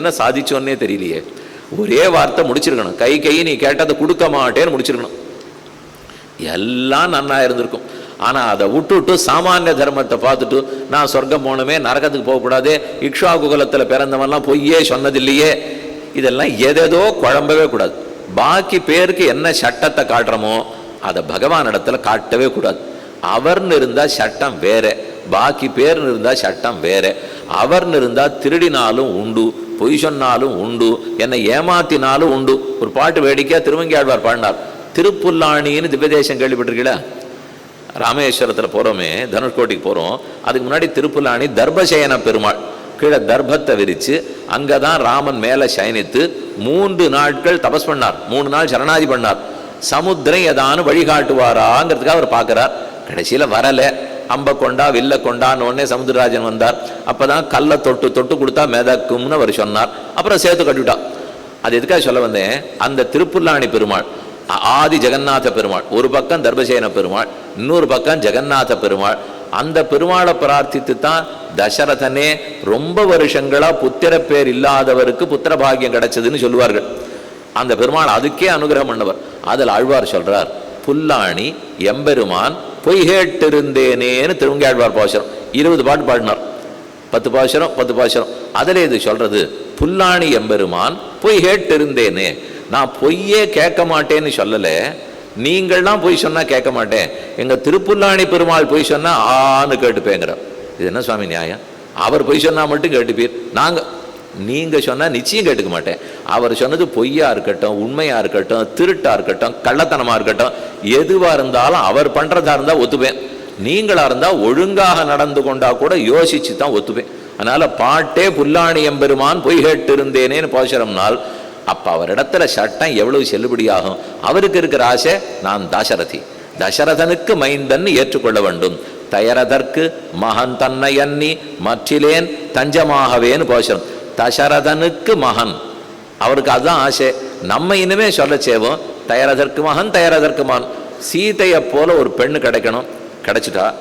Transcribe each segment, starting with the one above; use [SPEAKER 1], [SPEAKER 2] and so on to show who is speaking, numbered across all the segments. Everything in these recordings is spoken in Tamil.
[SPEAKER 1] என்ன சாதிச்சோன்னே தெரியலையே. ஒரே வார்த்தை முடிச்சிருக்கணும். கை கை நீ கேட்டதை கொடுக்க மாட்டேன்னு முடிச்சிருக்கணும். எல்லாம் நன்னா இருந்திருக்கும். ஆனால் அதை விட்டுவிட்டு சாமானிய தர்மத்தை பார்த்துட்டு நான் சொர்க்கம் போகணுமே நரகத்துக்கு போகக்கூடாது இக்ஷா குகலத்தில் பிறந்தவன்லாம் பொய்யே சொன்னதில்லையே. இதெல்லாம் எதேதோ குழம்பவே கூடாது. பாக்கி பேருக்கு என்ன சட்டத்தை காட்டுறோமோ அதை பகவான் இடத்துல காட்டவே கூடாது. அவர்னு இருந்தால் சட்டம் வேற. பாக்கி பேர்னு இருந்தா சட்டம் வேறு. அவர்னு இருந்தா திருடினாலும் உண்டு பொய் சொன்னாலும் உண்டு என்னை ஏமாத்தினாலும் உண்டு. ஒரு பாட்டு வேடிக்கையா திருவங்கியாழ்வார் பாடினார். திருப்புல்லாணின்னு திவ்யதேசம் கேள்விப்பட்டிருக்கீங்களா? ராமேஸ்வரத்தில் போகிறோமே தனுஷ்கோட்டிக்கு போகிறோம் அதுக்கு முன்னாடி திருப்புல்லாணி தர்பசயன பெருமாள். கீழே தர்பத்தை விரித்து அங்கே தான் ராமன் மேலே சயனித்து மூன்று நாட்கள் தபஸ் பண்ணார். மூணு நாள் சரணாதி பண்ணார். சமுத்திரம் ஏதானு வழிகாட்டுவாராங்கிறதுக்காக அவர் பார்க்குறார். கடைசியில் வரலை. அம்பை கொண்டா வில்ல கொண்டான்னு உடனே சமுத்திரராஜன் வந்தார். அப்போதான் கல்லை தொட்டு தொட்டு கொடுத்தா மிதக்கும்னு அவர் சொன்னார். அப்புறம் சேர்த்து கட்டிவிட்டான் அது எதுக்காக சொல்ல வந்தேன்? அந்த திருப்புல்லாணி பெருமாள் ஆதி ஜெகநாத பெருமாள் ஒரு பக்கம் தர்பசேன பெருமாள் இன்னொரு பக்கம் ஜெகநாத பெருமாள். அந்த பெருமாளை பிரார்த்தித்து தான் தசரதனே ரொம்ப வருஷங்களா புத்திர பேர் இல்லாதவருக்கு புத்திர பாகியம் கிடைச்சதுன்னு சொல்லுவார்கள். அந்த பெருமாள் அதுக்கே அனுகிரகம் பண்ணவர். அதில் ஆழ்வார் சொல்றார் புல்லாணி எம்பெருமான் பொய் கேட்டிருந்தேனேன்னு திருவங்காழ்வார் பாசுரம். இருபது பாட்டு பாடினார். பத்து பாசுரம் பத்து பாசுரம். அதில் இது சொல்கிறது புல்லாணி எம்பெருமான் பொய் கேட்டிருந்தேனே. நான் பொய்யே கேட்க மாட்டேன்னு சொல்லலை. நீங்கள்லாம் பொய் சொன்னால் கேட்க மாட்டேன். எங்கள் திருப்புல்லாணி பெருமாள் பொய் சொன்னால் ஆன்னு கேட்டுப்பேங்கிற இது என்ன சுவாமி நியாயம்? அவர் பொய் சொன்னால் மட்டும் கேட்டுப்பீர். நாங்கள் நீங்கள் சொன்னால் நிச்சயம் கேட்டுக்க மாட்டேன். அவர் சொன்னது பொய்யா இருக்கட்டும் உண்மையாக இருக்கட்டும் திருட்டாக இருக்கட்டும் கள்ளத்தனமாக இருக்கட்டும் எதுவாக இருந்தாலும் அவர் பண்ணுறதா இருந்தால் ஒத்துப்பேன். நீங்களாக இருந்தால் ஒழுங்காக நடந்து கொண்டா கூட யோசிச்சு தான் ஒத்துப்பேன். அதனால் பாட்டே புல்லாணியம்பெருமான் பொய் கேட்டிருந்தேனேன்னு போசரம்னால் அப்போ அவரிடத்துல சட்டம் எவ்வளவு செல்லுபடியாகும்? அவருக்கு இருக்கிற ஆசை நான் தசரதி. தசரதனுக்கு மைந்தன் ஏற்றுக்கொள்ள வேண்டும். தயரதற்கு மகன் தன்னை அன்னி மற்றிலேன் தஞ்சமாகவேன்னு போசரம். தசரதனுக்கு மகன். அவருக்கு அதுதான் ஆசை. நம்ம இனிமே சொல்ல செய்வோம் தயாரதற்கு மகன் தயாரதற்கு மகன். சீதையை போல ஒரு பெண்ணு கிடைக்கணும். கிடைச்சிட்டா.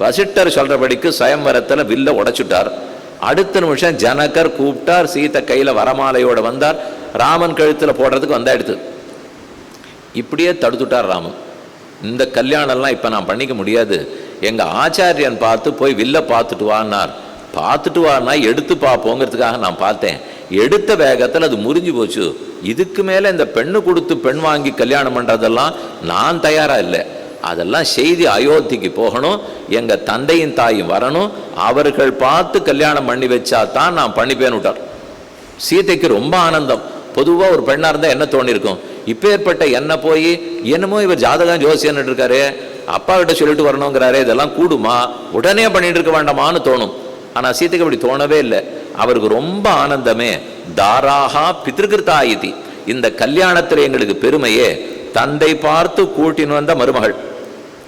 [SPEAKER 1] வசிட்டர் சொல்றபடிக்கு சுயம்பரத்தில் வில்ல உடைச்சுட்டார். அடுத்த நிமிஷம் ஜனகர் கூப்பிட்டார் சீதை கையில வரமாலையோட வந்தார். ராமன் கழுத்துல போடுறதுக்கு வந்தாயிடுது இப்படியே தடுத்துட்டார் ராமன். இந்த கல்யாணம்லாம் இப்போ நான் பண்ணிக்க முடியாது. எங்க ஆச்சாரியன் பார்த்து போய் வில்ல பார்த்துட்டு வான்னார். பார்த்துட்டு வான்னா எடுத்து பார்ப்போங்கிறதுக்காக நான் பார்த்தேன். எடுத்த வேகத்தில் அது முறிஞ்சு போச்சு. இதுக்கு மேலே இந்த பெண்ணு கொடுத்து பெண் வாங்கி கல்யாணம் பண்ணுறதெல்லாம் நான் தயாராக இல்லை. அதெல்லாம் செய்தி அயோத்திக்கு போகணும். எங்கள் தந்தையும் தாயும் வரணும். அவர்கள் பார்த்து கல்யாணம் பண்ணி வச்சா தான் நான் பண்ணிப்பேன்னு விட்டார். சீதைக்கு ரொம்ப ஆனந்தம். பொதுவாக ஒரு பெண்ணாக இருந்தால் என்ன தோணிருக்கும்? இப்பேற்பட்ட என்ன போய் என்னமோ இவர் ஜாதகம் ஜோசியன்னு இருக்காரு. அப்பா கிட்ட சொல்லிட்டு வரணுங்கிறாரு இதெல்லாம் கூடுமா? உடனே பண்ணிட்டு இருக்க வேண்டாமான்னு தோணும். ஆனா சீதைக்கு அப்படி தோணவே இல்லை. அவருக்கு ரொம்ப ஆனந்தமே. தாராகா பித்திருக்கிருத்தாயிதி. இந்த கல்யாணத்தில் எங்களுக்கு பெருமையே. தந்தை பார்த்து கூட்டின்னு வந்த மருமகள்.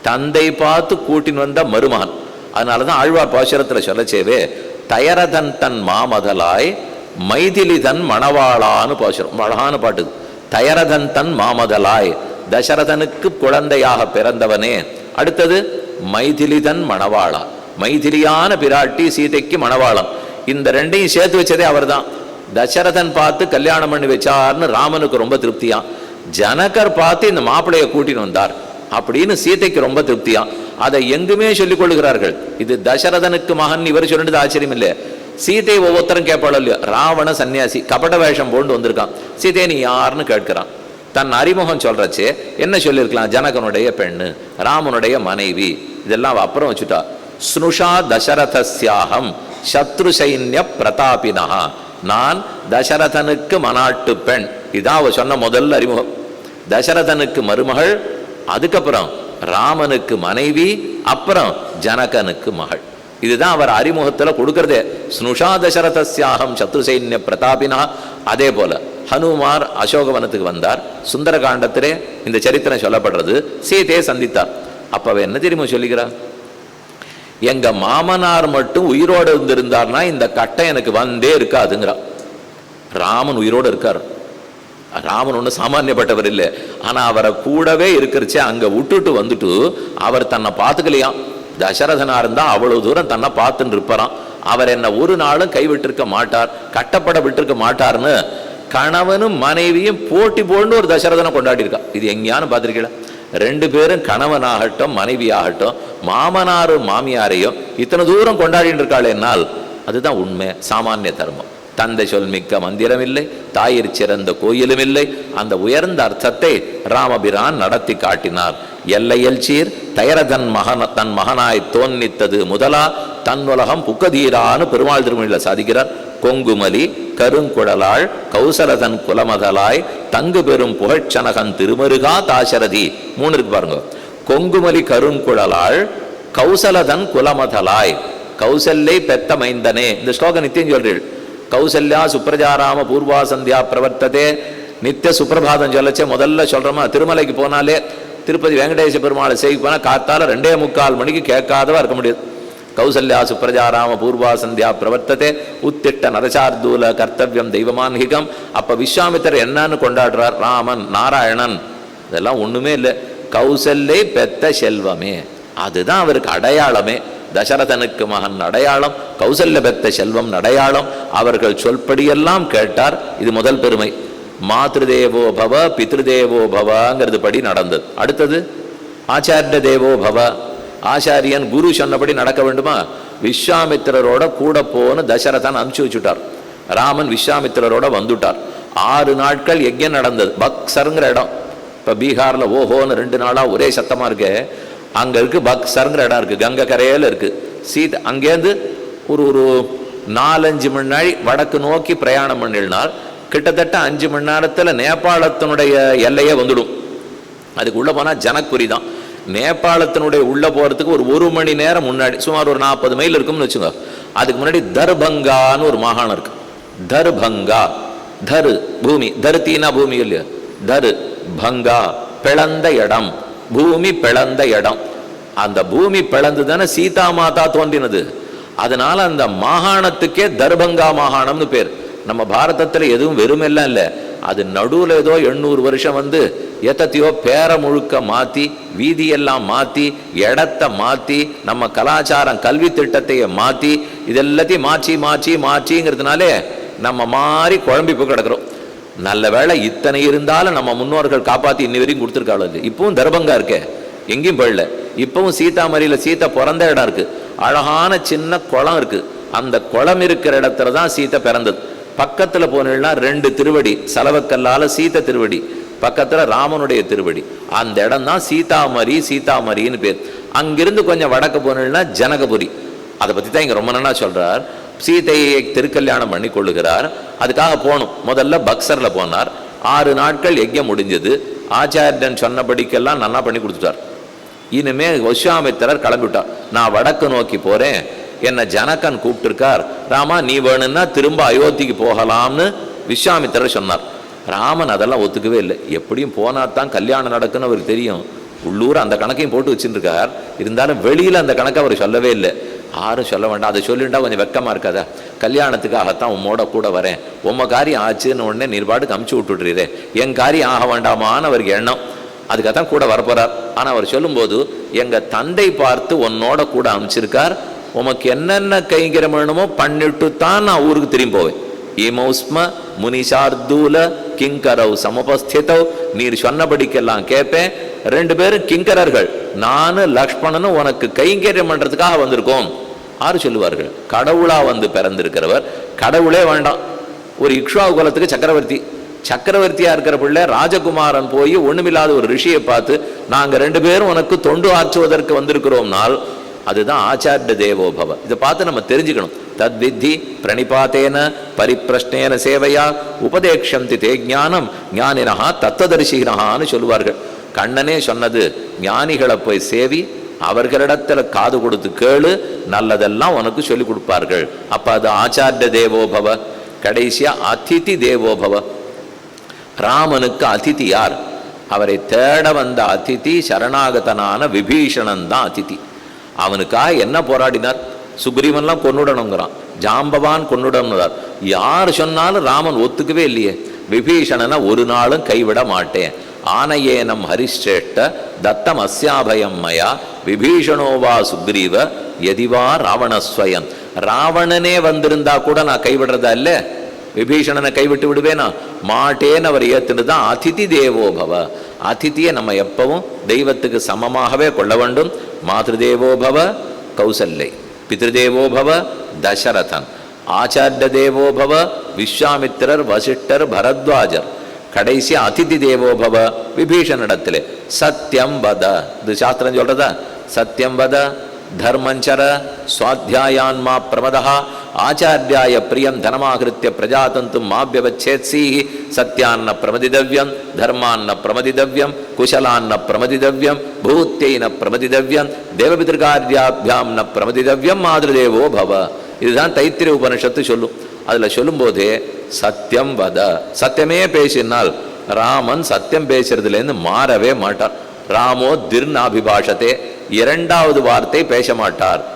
[SPEAKER 1] தந்தை பார்த்து கூட்டின்னு வந்த மருமகன். அதனாலதான் ஆழ்வார் பாசுரத்துல சொல்லச்சேவே தயரதன் தன் மாமதலாய் மைதிலி தன் மணவாளான்னு பாசுரம். அழகான பாட்டு தயரதன் தன் மாமதலாய் தசரதனுக்கு குழந்தையாக பிறந்தவனே. அடுத்தது மைதிலிதன் மணவாளா. மைதிலியான பிராட்டி சீதைக்கு மணவாளம். இந்த ரெண்டையும் சேர்த்து வச்சதே அவர்தான். தசரதன் பார்த்து கல்யாணம் பண்ணி வச்சார்னு ராமனுக்கு ரொம்ப திருப்தியா. ஜனகர் பார்த்து இந்த மாப்பிளைய கூட்டின்னு வந்தார். அப்படின்னு சீதைக்கு ரொம்ப திருப்தியா. அதை எங்குமே சொல்லிக் கொள்ளுகிறார்கள். இது தசரதனுக்கு மகன் இவர் சொல்லிட்டு ஆச்சரியம் இல்லை சீதை ஒவ்வொருத்தரும் கேட்பாளோ இல்லையோ? ராவண சன்னியாசி கபட வேஷம் போண்டு வந்திருக்கான். சீதை நீ யாருன்னு கேட்கிறான். தன் அறிமுகம் சொல்றச்சே என்ன சொல்லியிருக்கலாம்? ஜனகனுடைய பெண்ணு ராமனுடைய மனைவி. இதெல்லாம் அப்புறம் வச்சுட்டா. ஸ்னுஷா தசரதஸ்யாகம் சத்ரு சைன்ய பிரதாபினா நான் தசரதனுக்கு மனாட்டு பெண். இதான் அவ சொன்ன முதல் அறிமுகம். தசரதனுக்கு மருமகள் அதுக்கப்புறம் ராமனுக்கு மனைவி அப்புறம் ஜனகனுக்கு மகள். இதுதான் அவர் அறிமுகத்துல கொடுக்கறதே. ஸ்னுஷா தசரதஸ்யாகம் சத்ரு சைன்ய பிரதாபினா அதே போல ஹனுமார் அசோகவனத்துக்கு வந்தார். சுந்தரகாண்டத்திலே இந்த சரித்திரம் சொல்லப்படுறது. சீதையை சந்தித்தார். அப்ப என்ன தெரியுமா சொல்லுகிறார் எங்க மாமனார் மட்டும் உயிரோடு இருந்திருந்தார்னா இந்த கட்டை எனக்கு வந்தே இருக்காதுங்கிறா ராமன் உயிரோடு இருக்கார். ராமன் ஒன்றும் சாமானியப்பட்டவர் இல்லை. ஆனால் அவரை கூடவே இருக்கிறச்சே அங்கே விட்டுட்டு வந்துட்டு அவர் தன்னை பார்த்துக்கலையாம். தசரதனா இருந்தால் அவ்வளோ தூரம் தன்னை பார்த்துன்னு இருப்பாராம். அவர் என்னை ஒரு நாளும் கைவிட்டிருக்க மாட்டார் கட்டப்பட விட்டிருக்க மாட்டார்னு கணவனும் மனைவியும் போட்டி போட்டு ஒரு தசரதனை கொண்டாடி இருக்கா இது எங்கேயானு பார்த்துருக்கீங்களா? ரெண்டு பேரும் கணவனாகட்டும் மனைவியாகட்டும் மாமனாரும் மாமியாரையும் இத்தனை தூரம் கொண்டாடிட்டு இருக்காள் என்னால் அதுதான் உண்மை சாமானிய தர்மம். தந்தை சொல் மிக்க மந்திரம் இல்லை தாயிற் சிறந்த கோயிலும் இல்லை அந்த உயர்ந்த அர்த்தத்தை ராமபிரான் நடத்தி காட்டினார். எல்லையல் சீர் தயர தன் மகன தன் மகனாய் தோன்னித்தது முதலா தன் உலகம் புக்கதீரான்னு பெருமாள் திருமணியில் சாதிக்கிறார். கொங்குமலி கருங்குழலாள் கௌசலதன் குலமதலாய் தங்கு பெரும் புகழ்ச்சனகன் திருமருகா தாசரதி. மூணு இருக்கு பாருங்க. கொங்குமலி கருங்குழலாள் கௌசலதன் குலமதலாய் கௌசல்யை பெத்த மைந்தனே. இந்த ஸ்லோகம் நித்தியம் சொல்றீள் கௌசல்யா சுப்ரஜாராம பூர்வா சந்தியா பிரவர்த்ததே. நித்திய சுப்பிரபாதம் சொல்லச்சே. முதல்ல சொல்றோமா? திருமலைக்கு போனாலே திருப்பதி வெங்கடேச பெருமாளை செய்ய போனா காத்தால ரெண்டே முக்கால் மணிக்கு கேட்காதவா இருக்க முடியாது. கௌசல்யா சுப்ரஜாராம பூர்வா சந்தியா பிரவர்த்ததே. உத்திட்ட நரசார்தூல கர்த்தவியம் தெய்வமான்கிகம் அப்போ விஸ்வாமித்தர் என்னன்னு கொண்டாடுறார்? ராமன் நாராயணன். இதெல்லாம் ஒன்றுமே இல்லை. கௌசல்யை பெத்த செல்வமே. அதுதான் அவருக்கு அடையாளமே. தசரதனுக்கு மகன் அடையாளம் கௌசல்ய பெத்த செல்வம் அடையாளம். அவர்கள் சொல்படியெல்லாம் கேட்டார். இது முதல் பெருமை. மாத்ருதேவோ பவ பித்ருதேவோ பவங்கிறது படி நடந்தது. அடுத்தது ஆச்சாரிய தேவோ பவ. ஆச்சாரியன் குரு சொன்னபடி நடக்க வேண்டுமா? விஸ்வாமித்திரரோட கூட போன்னு தசரதன் அனுப்பிச்சு வச்சுட்டார். ராமன் விஸ்வாமித்திரரோட வந்துட்டார். ஆறு நாட்கள் யஜ்யம் நடந்தது. பக்சருங்கிற இடம். இப்போ பீகாரில் ஓஹோன்னு ரெண்டு நாளாக ஒரே சத்தமாக இருக்கு. அங்கே இருக்கு பக்சருங்கிற இடம் இருக்குது கங்கை கரையில் இருக்குது சீதை அங்கேருந்து ஒரு ஒரு நாலஞ்சு மணி நாள் வடக்கு நோக்கி பிரயாணம் பண்ணினால் கிட்டத்தட்ட அஞ்சு மணி நேரத்தில் நேபாளத்தினுடைய எல்லையே வந்துடும். அதுக்குள்ளே போனால் ஜனக்குறி தான். நேபாளத்தினுடைய உள்ள போறதுக்கு ஒரு ஒரு மணி நேரம் முன்னாடி சுமார் ஒரு நாற்பது மைல் இருக்கும்னு வச்சுங்க அதுக்கு முன்னாடி தர்பங்கான்னு ஒரு மாகாணம் இருக்கு. தர்பங்கா தரு பூமி. தருத்தினா பூமி இல்லையா? தரு பங்கா பிளந்த இடம். பூமி பிளந்த இடம். அந்த பூமி பிளந்து தானே சீதா மாதா தோன்றினது. அதனால அந்த மாகாணத்துக்கே தர்பங்கா மாகாணம்னு பேர். நம்ம பாரதத்தில் எதுவும் வெறுமெல்லாம் இல்லை. அது நடுவில் ஏதோ எண்ணூறு வருஷம் வந்து எத்தத்தையோ பேர முழுக்க மாற்றி வீதியெல்லாம் மாற்றி இடத்த மாற்றி நம்ம கலாச்சாரம் கல்வி திட்டத்தையே மாற்றி இதெல்லாத்தையும் மாற்றி மாற்றி மாற்றிங்கிறதுனாலே நம்ம மாறி குழம்பி போய் கிடக்குறோம். நல்ல வேளை இத்தனை இருந்தாலும் நம்ம முன்னோர்கள் காப்பாற்றி இன்னி வரைக்கும் கொடுத்துருக்காளோ இல்லை இப்பவும் தர்பங்கா இருக்கே. எங்கேயும் போயிடல இப்பவும் சீதாமரியில் சீத்தை பிறந்த இடம் இருக்கு. அழகான சின்ன குளம் இருக்குது அந்த குளம் இருக்கிற இடத்துல தான் சீத்தை பிறந்தது. பக்கத்தில் போனீங்கன்னா ரெண்டு திருவடி செலவக்கல்லால் சீதை திருவடி பக்கத்தில் ராமனுடைய திருவடி. அந்த இடம் தான் சீதாமரி சீதாமரின்னு பேர். அங்கிருந்து கொஞ்சம் வடக்கு போனீங்கன்னா ஜனகபுரி. அதை பற்றி தான் இங்கே ரொம்ப நல்லா சொல்கிறார் சீதையை திருக்கல்யாணம் பண்ணி கொள்ளுகிறார். அதுக்காக போகணும். முதல்ல பக்சரில் போனார். ஆறு நாட்கள் யஜ்யம் முடிஞ்சது. ஆச்சாரியன் சொன்னபடிக்கெல்லாம் நல்லா பண்ணி கொடுத்துட்டார். இனிமேல் விஸ்வாமித்திரர் கிளம்பிவிட்டார். நான் வடக்கு நோக்கி போகிறேன் என்னை ஜனகன் கூப்பிட்டுருக்கார். ராமா நீ வேணும்னா திரும்ப அயோத்திக்கு போகலாம்னு விஸ்வாமித்திரர் சொன்னார். ராமன் அதெல்லாம் ஒத்துக்கவே இல்லை. எப்படியும் போனா தான் கல்யாணம் நடக்குன்னு அவருக்கு தெரியும். உள்ளூர் அந்த கணக்கையும் போட்டு வச்சுருக்கார் இருந்தாலும் வெளியில் அந்த கணக்கை அவர் சொல்லவே இல்லை. யாரும் சொல்ல வேண்டாம். அதை சொல்லிட்டா கொஞ்சம் வெக்கமாக இருக்காதா. கல்யாணத்துக்காகத்தான் உம்மோட கூட வரேன். உம்ம காரியம் ஆச்சுன்னு உடனே நிர்பாட்டுக்கு அமுச்சு விட்டுடுறீரே என் காரியம் ஆக வேண்டாமான்னு அவருக்கு எண்ணம். அதுக்காகத்தான் கூட வரப்போகிறார் ஆனால் அவர் சொல்லும்போது எங்கள் தந்தை பார்த்து உன்னோட கூட அமுச்சிருக்கார் உமக்கு என்னென்ன கைங்கரம் வேணுமோ பண்ணிட்டு தான் நான் ஊருக்கு திரும்பி போவேன். ஈமௌஸ்ம முனிஷார்தூல கிங்கரவ் சமபஸ்தித்தவ் நீர் சொன்னபடிக்கெல்லாம் கேட்பேன். ரெண்டு பேரும் கிங்கரர்கள். நானும் லக்ஷ்மணனும் உனக்கு கைங்கரியம் பண்ணுறதுக்காக வந்திருக்கோம். ஆறு சொல்லுவார்கள். கடவுளா வந்து பிறந்திருக்கிறவர். கடவுளே வேண்டாம். ஒரு இக்ஷா குலத்துக்கு சக்கரவர்த்தி. சக்கரவர்த்தியா இருக்கிற பிள்ளை ராஜகுமாரன் போய் ஒண்ணுமில்லாத ஒரு ரிஷியை பார்த்து நாங்க ரெண்டு பேரும் உனக்கு தொண்டு ஆற்றுவதற்கு வந்திருக்கிறோம்னால் அதுதான் ஆச்சாரிய தேவோபவ. இதை பார்த்து நம்ம தெரிஞ்சுக்கணும். தத்வித்தி பிரணிபாத்தேன பரிப்பிரஷ்னேன சேவையா உபதேக்ஷந்தி தே ஞானம் ஞானினஹா தத்துவதரிசிகனஹான்னு சொல்லுவார்கள். கண்ணனே சொன்னது ஞானிகளை போய் சேவி அவர்களிடத்துல காது கொடுத்து கேளு நல்லதெல்லாம் உனக்கு சொல்லி கொடுப்பார்கள். அப்ப அது ஆச்சாரிய தேவோபவ. கடைசியா அதிதி தேவோபவ. ராமனுக்கு அதிதி யார்? அவரை தேட வந்த அதிதி சரணாகதனான விபீஷணன் தான் அதிதி. அவனுக்காக என்ன போராடினார்? சுக்ரீவன்லாம் கொன்னுடணுங்கிறான். ஜாம்பவான் கொன்னுடணுங்கிறார். யார் சொன்னாலும் ராமன் ஒத்துக்கவே இல்லையே. விபீஷணனை ஒரு நாளும் கைவிட மாட்டேன். ஆனையேனம் ஹரிஷ்டேஷ்ட தத்தம் அஸ்யாபயம் மயா. விபீஷணோவா சுக்ரீவ எதிவா ராவணஸ்வயன் ராவணனே வந்திருந்தா கூட நான் கைவிடுறதா இல்ல? விபீஷணனை கைவிட்டு விடுவேனா? மாட்டேன்னு அவர் ஏத்துட்டு தான் அதிதி தேவோ பவ. அதிதியை நம்ம எப்பவும் தெய்வத்துக்கு சமமாகவே கொள்ள வேண்டும். மாதேவோ பவ கௌசல்யை. பித்ருதேவோ பவ தசரதன். ஆச்சாரிய தேவோ பவ விஸ்வாமித்திரர் வசிஷ்டர் பரத்வாஜர். கடைசி அதிதி தேவோ பவ விபீஷணிடத்திலே சத்தியம் வத. இது சாஸ்திரம் சொல்றதா? சத்தியம் வத தர்மஞ்சர சுவாத்தியாயான்மா பிரமதா ஆச்சாரியாய பிரியம் தனமாகிருத்திய பிரஜாதந்து மாபியவச்சேத்சி சத்யான்ன பிரமதிதவ்யம் தர்மான்ன பிரமதிதவ்யம் குஷலான்ன பிரமதிதவ்யம் பூத்தியைன பிரமதிதவ்யம் தேவபிதிருக்காரியாபியாம் ந பிரமதிதவ்யம் மாதிருதேவோ பவ இதுதான் தைத்திரிய உபனிஷத்து சொல்லும் அதில் சொல்லும்போதே சத்தியம் வத. சத்தியமே பேசினால் ராமன் சத்தியம் பேசுறதுலேருந்து மாறவே மாட்டான். ராமோ திருநாபிபாஷத்தே இரண்டாவது வார்த்தை பேச மாட்டார்.